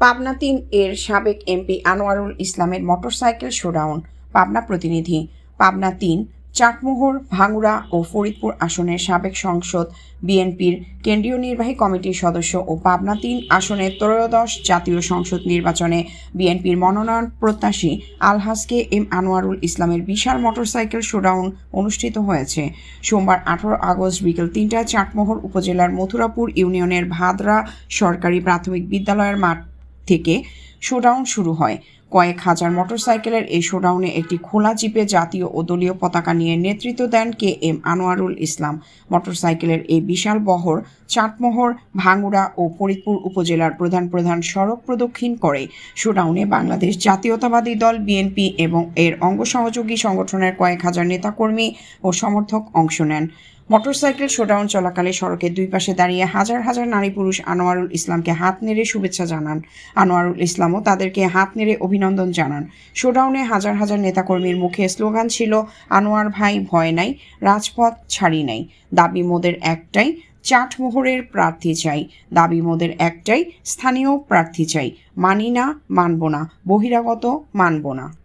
পাবনা তিন এর সাবেক এমপি আনোয়ারুল ইসলামের মোটরসাইকেল শোডাউন, পাবনা প্রতিনিধি। পাবনা তিন, চাটমোহর ভাঙ্গুড়া ও ফরিদপুর আসনের সাবেক সংসদ, বিএনপির কেন্দ্রীয় নির্বাহী কমিটির সদস্য ও পাবনা তিন আসনের ত্রয়োদশ জাতীয় সংসদ নির্বাচনে বিএনপির মনোনয়ন প্রত্যাশী আলহাসকে এম আনোয়ারুল ইসলামের বিশাল মোটরসাইকেল শোডাউন অনুষ্ঠিত হয়েছে। সোমবার আঠারো আগস্ট বিকেল তিনটায় চাটমোহর উপজেলার মথুরাপুর ইউনিয়নের ভাদরা সরকারি প্রাথমিক বিদ্যালয়ের মাঠ থেকে শোডাউন শুরু হয়। কয়েক হাজার মোটরসাইকেলের এই শোডাউনে একটি খোলা জিপে জাতীয় ও দলীয় পতাকা নিয়ে নেতৃত্ব দেন কে এম আনোয়ারুল ইসলাম। মোটরসাইকেলের এই বিশাল বহর চাটমোহর, ভাঙ্গুড়া ও ফরিদপুর উপজেলার প্রধান প্রধান সড়ক প্রদক্ষিণ করে। শোডাউনে বাংলাদেশ জাতীয়তাবাদী দল, বিএনপি এবং এর অঙ্গ সহযোগী সংগঠনের কয়েক হাজার নেতাকর্মী ও সমর্থক অংশ নেন। মোটরসাইকেল শোডাউন চলাকালে সড়কের দুই পাশে দাঁড়িয়ে হাজার হাজার নারী পুরুষ আনোয়ারুল ইসলামকে হাত নেড়ে শুভেচ্ছা জানান। আনোয়ারুল ইসলামও তাদেরকে হাত নেড়ে অভিনন্দন জানান। শোডাউনে হাজার হাজার নেতাকর্মীর মুখে স্লোগান ছিল, আনোয়ার ভাই ভয় নাই, রাজপথ ছাড়ি নাই। দাবি মোদের একটাই, চাটমোহরের প্রার্থী চাই। দাবি মোদের একটাই, স্থানীয় প্রার্থী চাই। মানি না, মানব না, বহিরাগত মানব না।